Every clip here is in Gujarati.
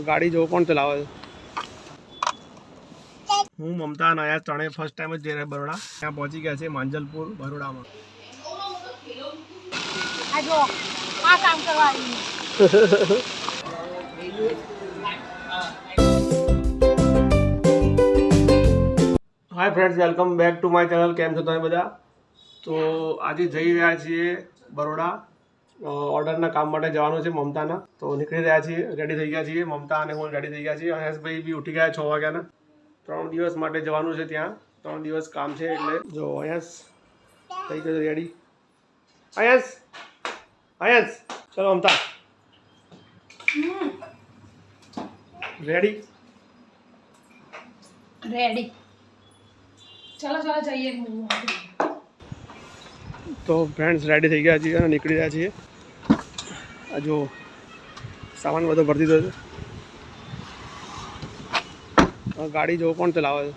ગાડી જો કોણ ચલાવે છે. હું મમતા અને ત્રણેય ત્રણે ફર્સ્ટ ટાઈમ જ જઈ રહ્યા બરોડા. ત્યાં પહોંચી ગયા છે માંજલપુર બરોડામાં. આ કામ કરવા hi friends welcome back to my channel કેમ છો તમે બધા? તો આજે જઈ રહ્યા છીએ બરોડા. ઓર્ડરના કામ માટે જવાનું છે મમતાના. તો નીકળી રહ્યા છીએ રેડી થઈ ગયા છીએ. મમતા અને હું રેડી થઈ ગયા છીએ. હરેશભાઈ બી ઉઠી ગયા છ વાગ્યાના. ત્રણ દિવસ માટે જવાનું છે ત્યાં. ત્રણ દિવસ કામ છે એટલે જો અયસ થઈ ગયો રેડી અયસ અયસ ચલો મમતા. રેડી રેડી ચલો ચલો જઈએ. તો ફ્રેન્ડ્સ રેડી થઈ ગયા છીએ અને નીકળી રહ્યા છીએ. જો સામાન બધો ભરી દીધો છે. ગાડી જો કોણ ચલાવે છે?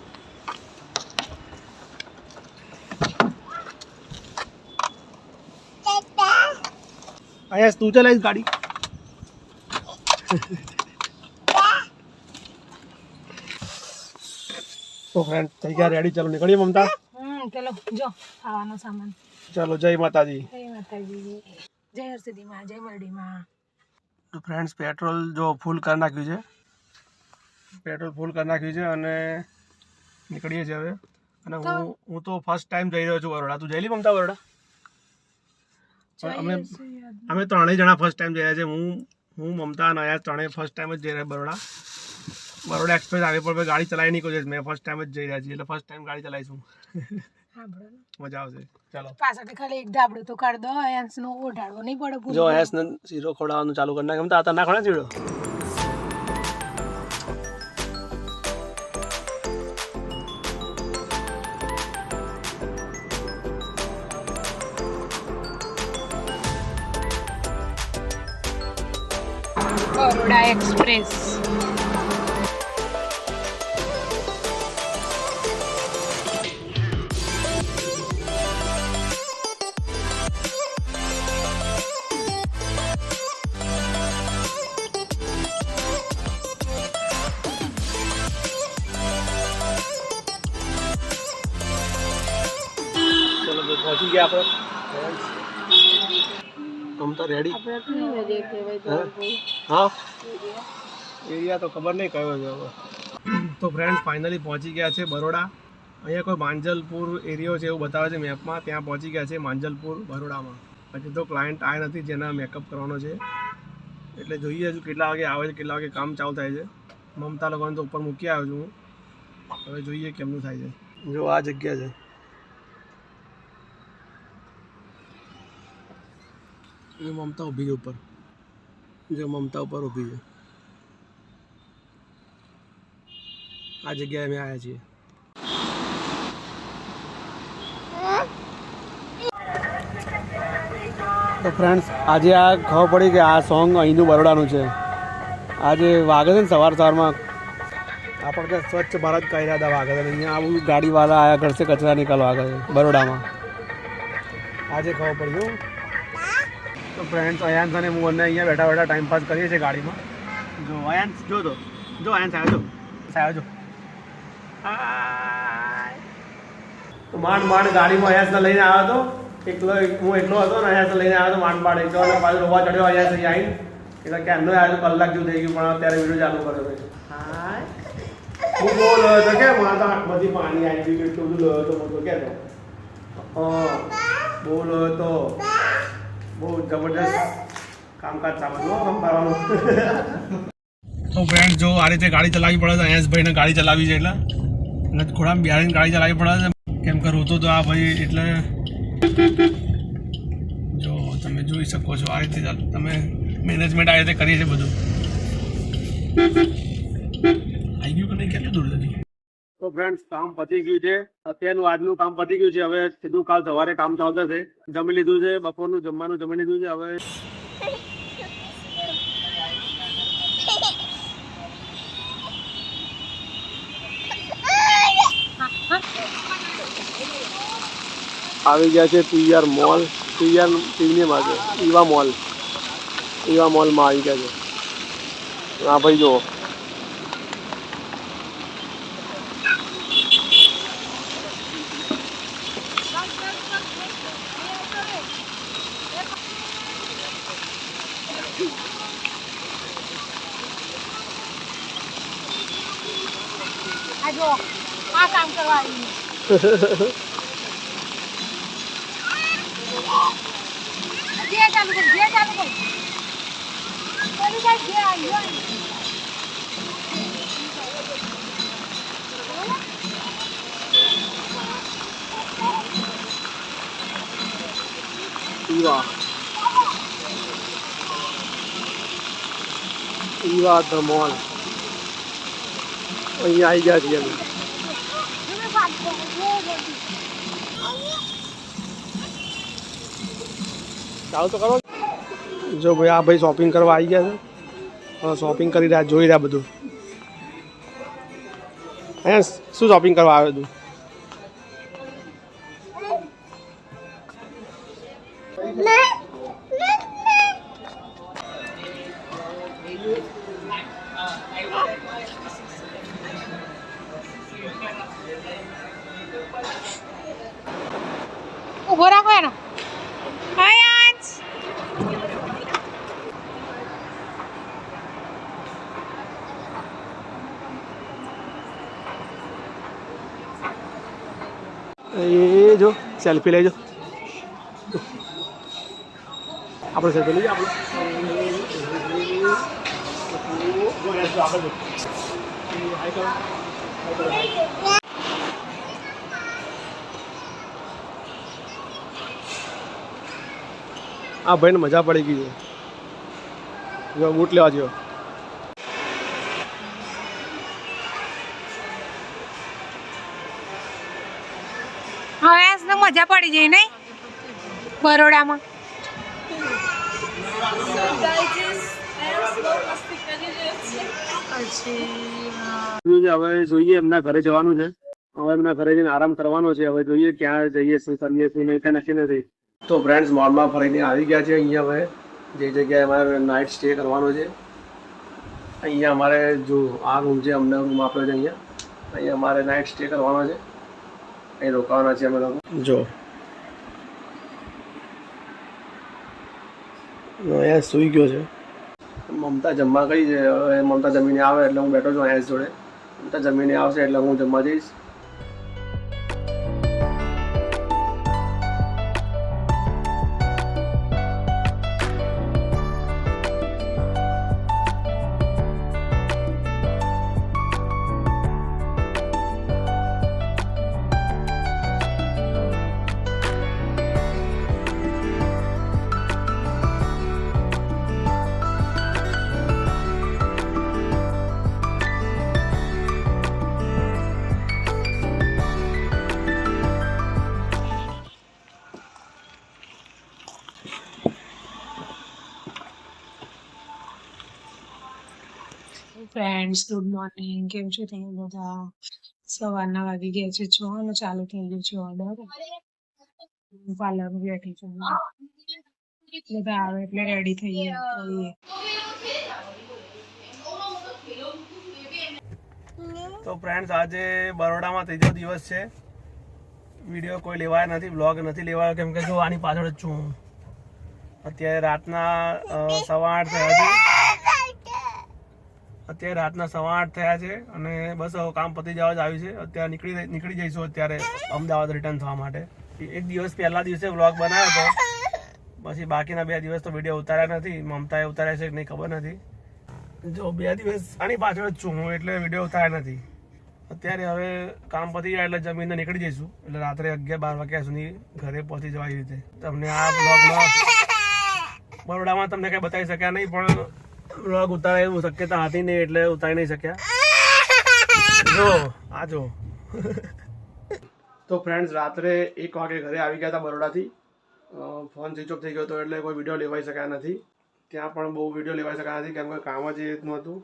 અહીંયા તું ચલાવીશ ગાડી? તો ફ્રેન્ડ થઈ ગયા રેડી ચાલો નીકળીએ મમતા. ચલો જો ખાવાનો સામાન. ચાલો જય માતાજી. જય માતાજી. જય હરસિદ્ધિમાં જય મરડીમાં તો ફ્રેન્ડ્સ પેટ્રોલ જો ફૂલ કરી નાખ્યું છે. પેટ્રોલ ફૂલ કરી નાખ્યું છે અને નીકળીએ છીએ હવે. અને હું હું તો ફર્સ્ટ ટાઈમ જઈ રહ્યો છું બરોડા તું જઈલી મમતા બરોડા અમે અમે ત્રણેય જણા ફર્સ્ટ ટાઈમ જઈ રહ્યા છીએ. હું હું મમતા અને આયા ત્રણેય ફર્સ્ટ ટાઈમ જ જઈ રહ્યા બરોડા બરોડા એક્સપ્રેસ આવે પણ ગાડી ચલાવી નહીં કોઈ મેં ફર્સ્ટ ટાઈમ જ જઈ રહ્યા છીએ. એટલે ફર્સ્ટ ટાઈમ ગાડી ચલાવીશું. મજા આવશે. ચાલો. પાછળથી ખાલી એક ધાબળો તો કાઢ દો નો ઓઢાડવો નહીં પડે. જો એસને શીરો ખવડાવવાનું ચાલુ કરી નાખે. મમતા આ ના ખવડાવે શીરો. બરોડા એક્સપ્રેસ. ગયા આપણે? તમ તો રેડી હા? એરિયા તો ખબર નહીં કયો છે હવે. તો ફ્રેન્ડ્સ ફાઇનલી પહોંચી ગયા છે બરોડા. અહીંયા કોઈ માંજલપુર એરિયો છે એવું બતાવે છે મેપમાં ત્યાં પહોંચી ગયા છે માંજલપુર બરોડામાં. હજી તો ક્લાયન્ટ આવ્યા નથી જેના મેકઅપ કરવાનો છે. એટલે જોઈએ હજુ કેટલા વાગે આવે છે કેટલા વાગે કામ ચાલુ થાય છે. મમતા લોકોને તો ઉપર મૂકી આવ્યો છું હું. હવે જોઈએ કેમનું થાય છે. જો આ જગ્યા છે. એ મમતા ઊભી છે ઉપર. જો મમતા ઉપર ઊભી છે. આ જગ્યાએ અમે આવ્યા છીએ. તો ફ્રેન્ડ્સ આજે આ ખબર પડી કે આ સોંગ અહીંનું બરોડાનું છે. આજે વાગે છે ને સવાર સવારમાં? આપણે ત્યાં સ્વચ્છ ભારત કહી રહ્યા હતા વાગે અહીંયા આવું ગાડીવાળા આયા ઘરસે કચરા નીકળવા આગળ બરોડામાં. આજે ખબર પડી હો. તો ફ્રેન્ડ્સ અયાંશ અને હું બંને અહીંયા બેઠા બેઠા ટાઈમ પાસ કરીએ છીએ ગાડીમાં. જો અયાંશ જો તો જો અયાંશ આવ્યો જો. આવ્યો જો. તો માંડ માંડ ગાડીમાં અયાંશને લઈને આવ્યો હતો એકલો હું એકલો હતો ને અયાંશ લઈને આવ્યો હતો માંડ માંડ એકલો અને પાછો રોવા ચડ્યો અયાંશ અહીં. આવીને એટલે કે એમનો આવ્યો કલાક જેવું થઈ ગયું પણ અત્યારે વીડિયો ચાલુ કર્યો હાય હું બહુ લોયો હતો કે મારા તો આંખમાંથી પાણી આવી ગયું કેટલું બધું લોયો હતો બધું તો કહેતો હા બહુ લોયો હતો બહુ જબરદસ્ત તો ફ્રેન્ડ જો આ રીતે ગાડી ચલાવવી પડે છે અયાસભાઈને ગાડી ચલાવી છે એટલે. અને ઘોડામાં બિહારીને ગાડી ચલાવવી પડે છે. કેમ કે રોતો તો આ ભાઈ એટલે જો, તમે જોઈ શકો છો આ રીતે તમે મેનેજમેન્ટ આ રીતે કરીએ છે બધું. આવી ગયું કે નહીં? કેટલું દૂર નથી તો ફ્રેન્ડ્સ કામ પતી ગયું છે. અત્યારનું આજનું કામ પતી ગયું છે. હવે સીધું કાલ સવારે કામ ચાલતા છે. જમી લીધું છે. બપોરનું જમવાનું જમી લીધું છે. હવે આવી ગયા છે પીઆર મોલ. પીઆર પ્રીમિયમ આજે ઈવા મોલ. ઈવા મોલમાં આવી ગયા છે. હા, ભાઈ જુઓ. આ જો, આ કામ કરવા આવી જે ચાલુ કર, જે ચાલુ કર. પેલું ભાઈ જે. આવ્યું ઈવા. ઈવા ધ મોલ અહીંયા આવી ગયા છીએ અમે. ચાલુ તો કરો. જો ભાઈ, આ ભાઈ શોપિંગ કરવા આવી ગયા છે. શોપિંગ કરી રહ્યા, જોઈ રહ્યા બધું. અહીંયા શું શોપિંગ કરવા આવ્યો તું ઊભો રાખો એનો. એ જો સેલ્ફી લેજો. આપણે સેલ્ફી લઈએ આપણે. આ ભાઈને મજા પડી ગઈ છે. જો, બૂટ લેવા જેવો. હવે મજા પડી જઈ નહીં? બરોડામાં. શું છે હવે જોઈએ એમના ઘરે જવાનું છે. હવે એમના ઘરે જઈને આરામ કરવાનો છે. હવે જોઈએ ક્યાં જઈએ શું કરીએ શું નહીં કઈ નક્કી નથી. તો ફ્રેન્ડ્સ મોલમાં ફરીને આવી ગયા છે અહીંયા હવે. જે જગ્યાએ અમારે નાઇટ સ્ટે કરવાનો છે. અહીંયા અમારે જો આ રૂમ છે અમને રૂમ આપ્યો છે અહીંયા. અહીંયા અમારે નાઇટ સ્ટે કરવાનો છે. અહીં રોકાવાના છે અમે લોકો. જો. અહીંયા સૂઈ ગયો છે. મમતા જમવા ગઈ છે. હવે મમતા જમીને આવે એટલે હું બેઠો છું અહીંયા જોડે. મમતા જમીને આવશે એટલે હું જમવા જઈશ. ફ્રેન્ડ્સ ગુડ મોર્નિંગ કેમ છો તમે બધા? સવારના વાગી ગયા છે છ અને ચાલુ થઈ ગયું છે ઓર્ડર પાર્લર બેઠી છું. બધા આવે એટલે રેડી થઈ થઈએ તો ફ્રેન્ડ્સ આજે બરોડામાં ત્રીજો દિવસ છે. વીડિયો કોઈ લેવાયો નથી બ્લોગ નથી લેવાયો, કેમ કે જો આની પાછળ જ છું અત્યારે રાતના સવા આઠ થયા છે. અત્યારે રાતના સવા આઠ થયા છે અને બસ હવે કામ પતી જવા જ આવ્યું છે. અત્યારે નીકળી નીકળી જઈશું અત્યારે અમદાવાદ રિટર્ન થવા માટે. એક દિવસ પહેલા દિવસે વ્લોગ બનાવ્યો હતો. પછી બાકીના બે દિવસ તો વીડિયો ઉતાર્યા નથી. મમતાએ ઉતાર્યા છે કે નહીં ખબર નથી. જો બે દિવસ આની પાછળ જ છું હું, એટલે વીડિયો ઉતાર્યા નથી. અત્યારે હવે કામ પતી જાય એટલે જમીને નીકળી જઈશું. એટલે રાત્રે અગિયાર બાર વાગ્યા સુધી ઘરે પહોંચી જવા રીતે. તમને આ બ્લોગમાં બરોડામાં તમને કંઈ બતાવી શક્યા નહીં, પણ બ્લોગ ઉતારે એવું શક્યતા હતી નહીં એટલે ઉતારી નહીં શક્યા. જો, આ જો. તો ફ્રેન્ડ્સ રાત્રે એક વાગે ઘરે આવી ગયા હતા બરોડાથી. ફોન સ્વિચ ઓફ થઈ ગયો હતો એટલે કોઈ વીડિયો લેવાઈ શક્યા નથી. ત્યાં પણ બહુ વીડિયો લેવાઈ શક્યા નથી, કેમ કે કામ જ એ હતું.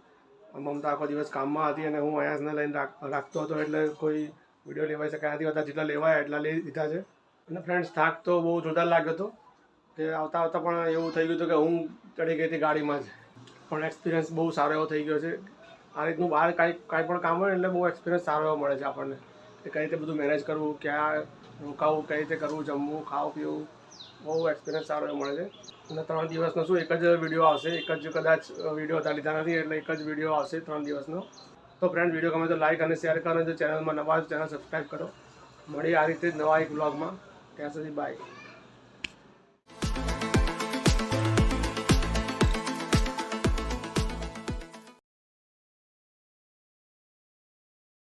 મમતા આખો દિવસ કામમાં હતી અને હું અહીંયા લઈને રાખતો હતો એટલે કોઈ વીડિયો લેવાઈ શક્યા નથી. બધા જેટલા લેવાય એટલા લઈ લીધા છે. અને ફ્રેન્ડ્સ થાક તો બહુ જોરદાર લાગ્યો હતો. તે આવતા આવતા પણ એવું થઈ ગયું હતું કે હું ચડી ગઈ હતી ગાડીમાં જ. પણ એક્સપિરિયન્સ બહુ સારો એવો થઈ ગયો છે. આ રીતનું બહાર કાંઈ કાંઈ પણ કામ હોય એટલે બહુ એક્સપિરિયન્સ સારો એવો મળે છે આપણને. કે કઈ રીતે બધું મેનેજ કરવું, ક્યાં રોકાવું, કઈ રીતે કરવું, જમવું, ખાવું, પીવું, બહુ એક્સપિરિયન્સ સારો એવો મળે છે. અને ત્રણ દિવસનો શું, એક જ વીડિયો આવશે. એક જ કદાચ વીડિયો હતા, લીધા નથી, એટલે એક જ વીડિયો આવશે ત્રણ દિવસનો. તો ફ્રેન્ડ વીડિયો ગમે તો લાઈક અને શેર કરો જો ચેનલમાં નવા ચેનલ સબસ્ક્રાઈબ કરો. મળી આ રીતે નવા એક બ્લોગમાં ત્યાં સુધી બાય